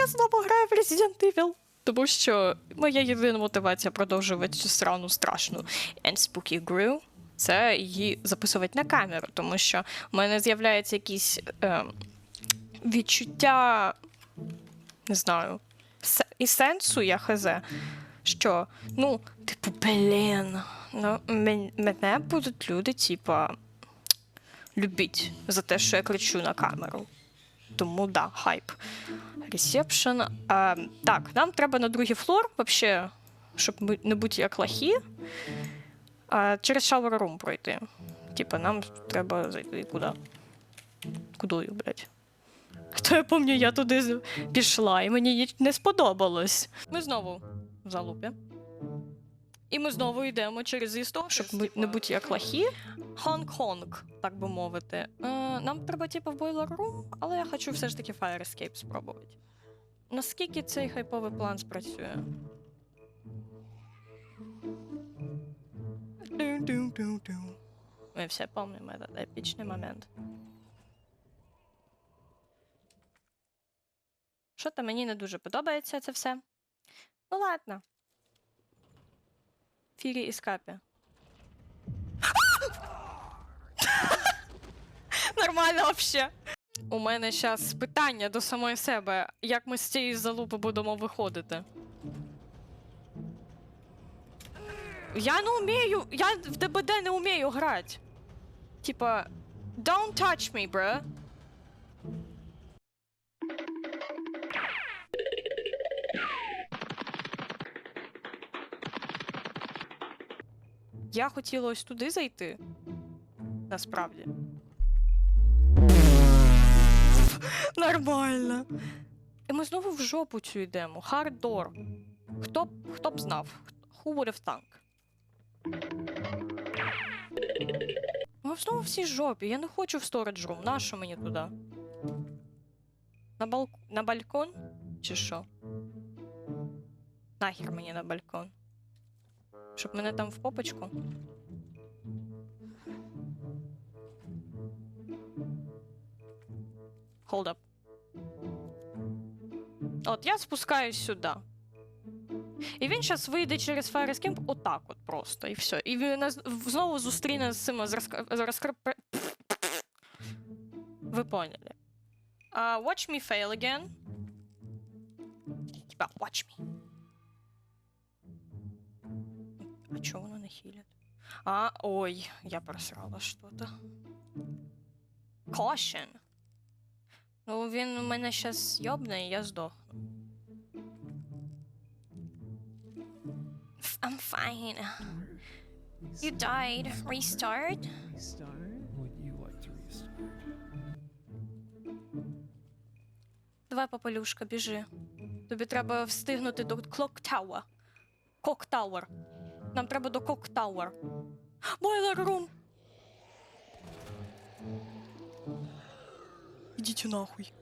Я знову граю в Resident Evil. Тому що моя єдина мотивація продовжувати цю срану страшну and spooky гру це її записувати на камеру, тому що в мене з'являється якісь е, відчуття, не знаю, і сенсу я хз, що, ну, типу, блін, ну, мене будуть люди, типа, любіть за те, що я кричу на камеру. Тому да, хайп. Ресепшн. Так, нам треба на другий флор, вообще, щоб не бути як лахі. А, через shower room пройти. Типа, нам треба зайти куди? Кудою, блядь? То я пам'ятаю, я туди пішла, і мені не сподобалось. Ми знову в залупі. І ми знову йдемо через істо, щоб ми не бути як лахі. Хонг-Хонг, так би мовити. Е, нам треба, типу, в бойлер рум, але я хочу все ж таки Fire Escape спробувати. Наскільки цей хайповий план спрацює? Ми все пам'ятаємо этот епічний момент. Що то мені не дуже подобається це все. Ну ладно. Фірі і скапі. Нормально вообще. У мене зараз питання до самої себе, як ми з цієї залупи будемо виходити. Я не вмію, я в ДБД не вмію грати. Типа, don't touch me, bro. Я хотіла ось туди зайти. Насправді. Нормально. І ми знову в жопу цю йдемо. Харддор. Хто б хто б знав? Who would have thunk? Ми знову в цій жопі. Я не хочу в storage room. Нащо мені туди? На, бал... на балкон? Чи що? Нахер мені на балкон. Щоб мене там в попочку. Hold up. От я спускаюсь сюди. І він зараз вийде через Fire Escape отак от просто, і все. І він нас знову зустріне з цим з розкр- Ви поняли. Uh, watch me fail again. Типа, watch me. А чого воно не хілять? А, ой, я просрала что-то. Caution. Ну, він у мене щас йобне, і я здохну. I'm fine. You died. Давай, попелюшка, біжи. Тобі треба встигнути до Clock Tower. Cock Tower. Нам треба до Tower. Boiler Room! Ідіть нахуй.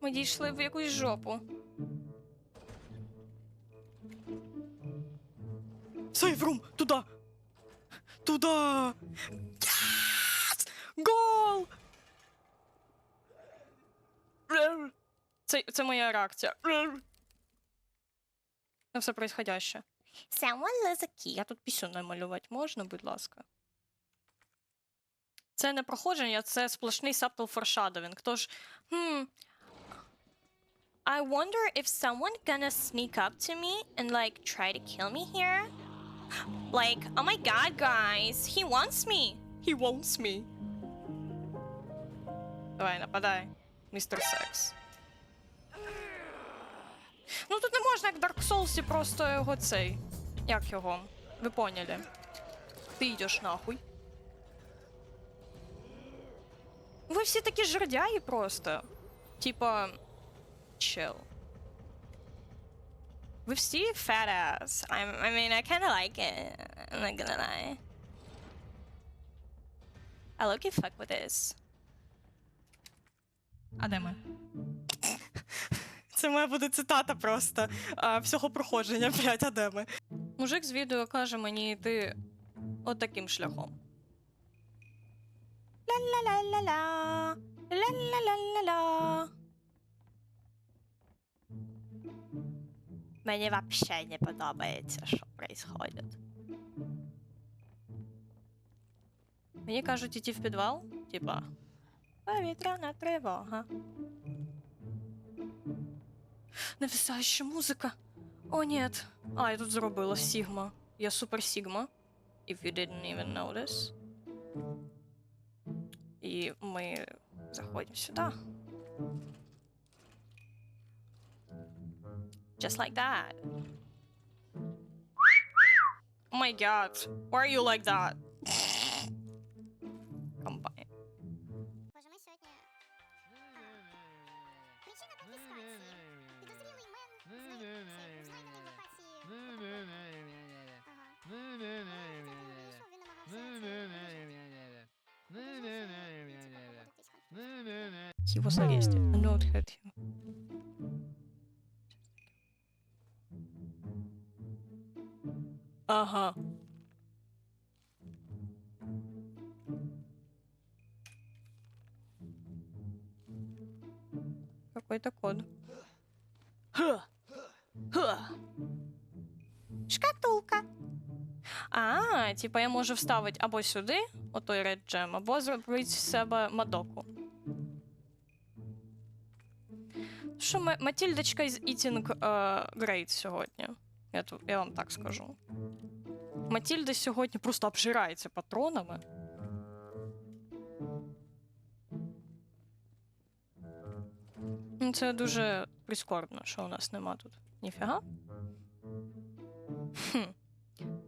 Ми дійшли в якусь жопу. Сейфрум! Туда! Туда! Це, це моя реакція. На все происходяще. Someone lose a key. Я тут пісню намалювати можна, будь ласка. Це не проходження, це сплошний subtle foreshadowing. Тож, hmm, I wonder if someone gonna sneak up to me and like try to kill me here. Like, oh my god, guys, he wants me. He wants me. Давай, нападай, містер Секс. Ну тут не можна, як в Dark Souls, просто його цей. Як його? Ви поняли. Ти йдеш нахуй. Ви всі такі жердяї просто. Типа. Chill. Ви всі fat ass. I'm, I mean, I kinda like it. I'm not gonna lie. I look fuck with this. А де ми? Це має бути цитата просто а, всього проходження, блядь, адеми. Мужик з відео каже мені йти отаким шляхом. Ла-ла-ла-ла-ла. Ла-ла-ла-ла-ла. Мені взагалі не подобається, що відбувається. Мені кажуть іти в підвал, типа. Повітряна тривога. Нависаюча музика. О, нет. А, я тут зробила Сігма. Я супер Сігма. If you didn't even notice. І ми заходимо сюди. Just like that. Oh my god. Why are you like that? He was arrested. A note hurt him. Ага. Какой-то код. Ха. Ха. Шкатулка. А, типа я можу вставити або сюди, отой Red Gem, або зробити з себе мадоку. Що Ма- Матільдочка із Eating е, Great сьогодні. Я, ту- я вам так скажу. Матільда сьогодні просто обжирається патронами. Ну, Це дуже прискорбно, що у нас нема тут. Ніфіга. Хм.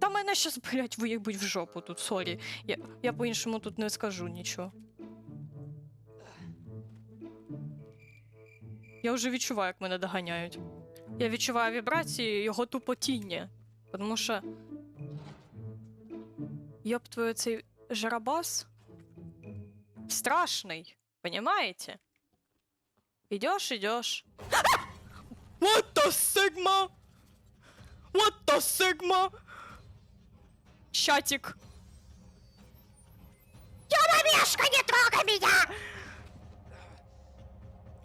Та мене щас, блядь, виїбуть в жопу тут, сорі. Я, я по-іншому тут не скажу нічого. Я вже відчуваю, як мене доганяють. Я відчуваю вібрації його тупотіння. Тому що. Йоп твою цей жарабас страшний, понимаете? Идешь, идешь. What the Sigma? What the Sigma? Чатик. Я не трогай меня!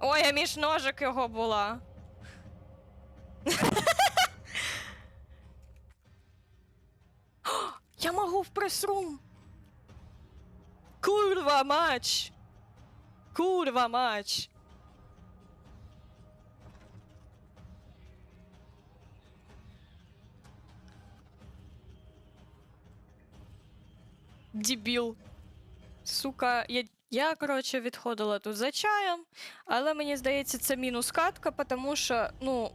Ой, а між ножик його була. Я можу в прес-рум. Курва мач. Курва мач. Дебіл. Сука, я, я коротше, відходила тут за чаєм, але мені здається, це мінус катка, тому що, ну.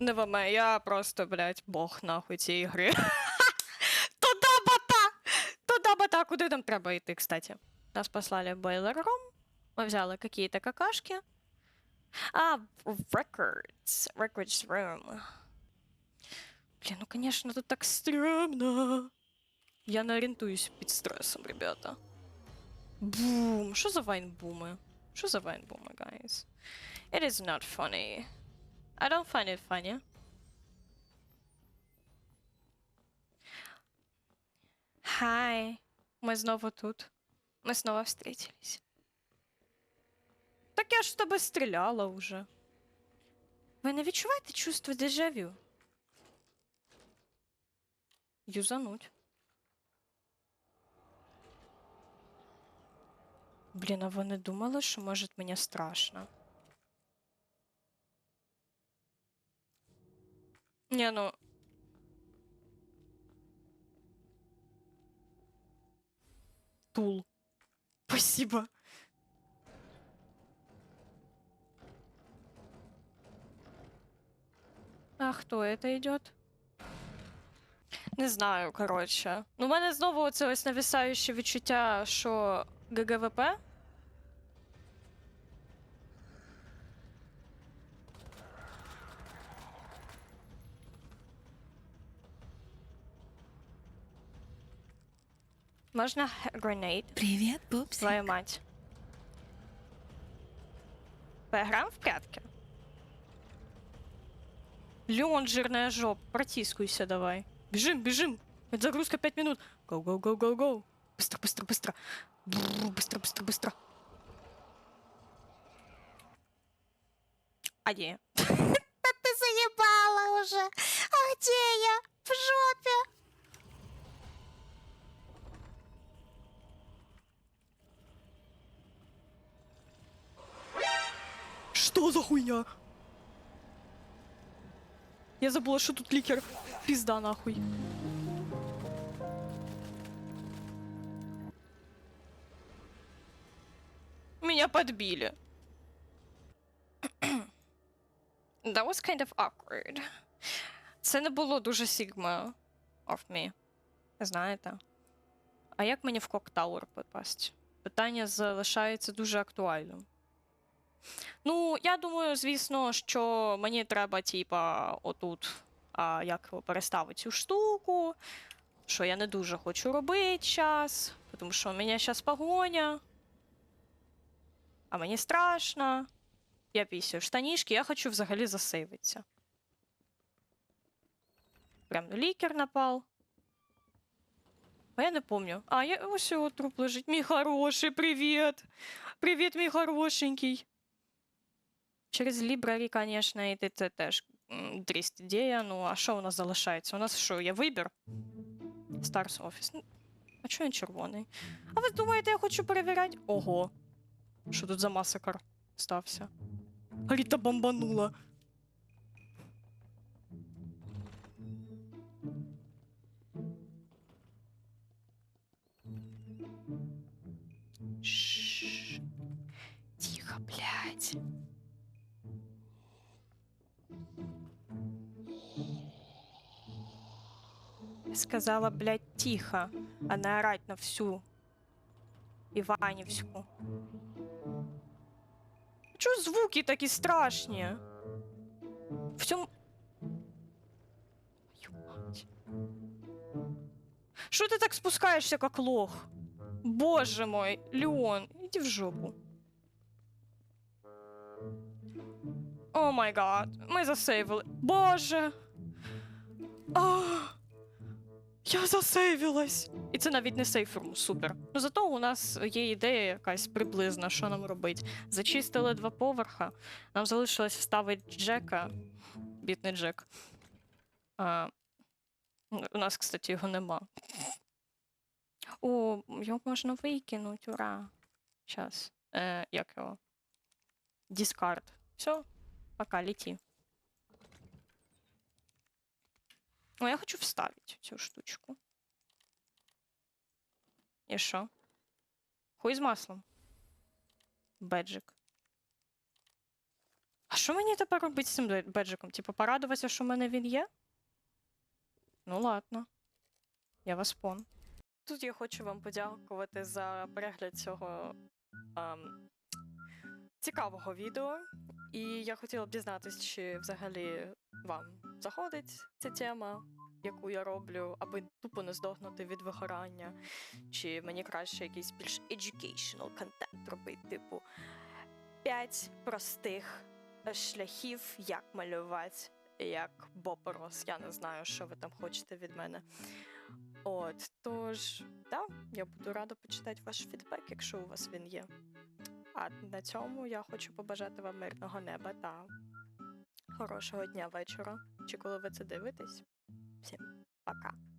Не ваме, я просто, блядь, бог нахуй цієї гри. Туда бата! Туда бата! Куди нам треба йти, кстати? Нас послали Room. Мы взяли какие-то какашки. А, Records. Records Room. Блін, ну, конечно, тут так стрёмно. Я не орієнтуюсь під стресом, ребята. Бум! Що за вайнбуми? Що за вайнбуми, guys? It is not funny. I don't find it funny. Hi. Ми знову тут. Ми знову встретились. Так я ж в тебе стріляла уже. Ви не відчуваєте чувство дежавю? Юзануть. Блін, а вони думали, що може мені страшно. Не, ну. Тул. Спасибо. А хто это идет? Не знаю, коротше. Ну, у мене знову оце ось нависаюче відчуття, що ГГВП. Можна г- grenade? Привет, Пупсик. Твою мать. Поиграем в прятки? Леон, жирная жопа, протискуйся давай. Бежим, бежим. Это загрузка 5 минут. Гоу, гоу, гоу, гоу, гоу. Быстро, быстро, быстро. Бррр, Быстро, быстро, быстро. А где? Ты заебала уже! А где я? В жопе! Что за хуйня? Я забыла, что тут ликер. Пизда нахуй. Меня подбили. That was kind of awkward. Це не було дуже Sigma of me. Знаєте? А як мені в Коктауер попасти? Питання залишається дуже актуальним. Ну, я думаю, звісно, що мені треба, типа, отут, а, як переставити цю штуку, що я не дуже хочу робити час, тому що у мене зараз погоня. А мені страшно. Я пісю штанішки, я хочу взагалі засейвитися. Прям лікер напав. А я не помню. А, я ось його труп лежить. Мій хороший, привіт! Привіт, мій хорошенький. Через Library, конечно, йти це теж м, дрість ідея. Ну, а що у нас залишається? У нас що, є вибір? Stars Office. Ну, а чого він червоний? А ви думаєте, я хочу перевіряти? Ого. Що тут за масакр стався? Ріта бомбанула. Шш. Тихо, блядь. Я сказала, блядь, тихо, а не орать на всю Іванівську. Чого звуки такі страшні? В цьому. Що ти так спускаєшся, як лох? Боже мой, Леон, іди в жопу. О май гад, ми засейвили. Боже. А, я засейвилась. І це навіть не сейфрум, супер. Ну зато у нас є ідея якась приблизна, що нам робити. Зачистили два поверха. Нам залишилось вставити Джека. Бідний Джек. А, у нас, кстати, його нема. О, його можна викинути, ура. Щас. Е, як його? Дискард. Все, пока, лети. О, я хочу вставить цю штучку. І що? Хуй з маслом. Беджик. А що мені тепер робити з цим беджиком? Типу, порадуватися, що в мене він є? Ну, ладно. Я вас пон. Тут я хочу вам подякувати за перегляд цього ем, цікавого відео. І я хотіла б дізнатися, чи взагалі вам заходить ця тема, яку я роблю, аби тупо не здохнути від вигорання. Чи мені краще якийсь більш educational контент робити, типу 5 простих шляхів, як малювати, як Боборос. Я не знаю, що ви там хочете від мене. От, тож, да, я буду рада почитати ваш фідбек, якщо у вас він є. А на цьому я хочу побажати вам мирного неба та хорошого дня вечора. Чи коли ви це дивитесь? Всім пока.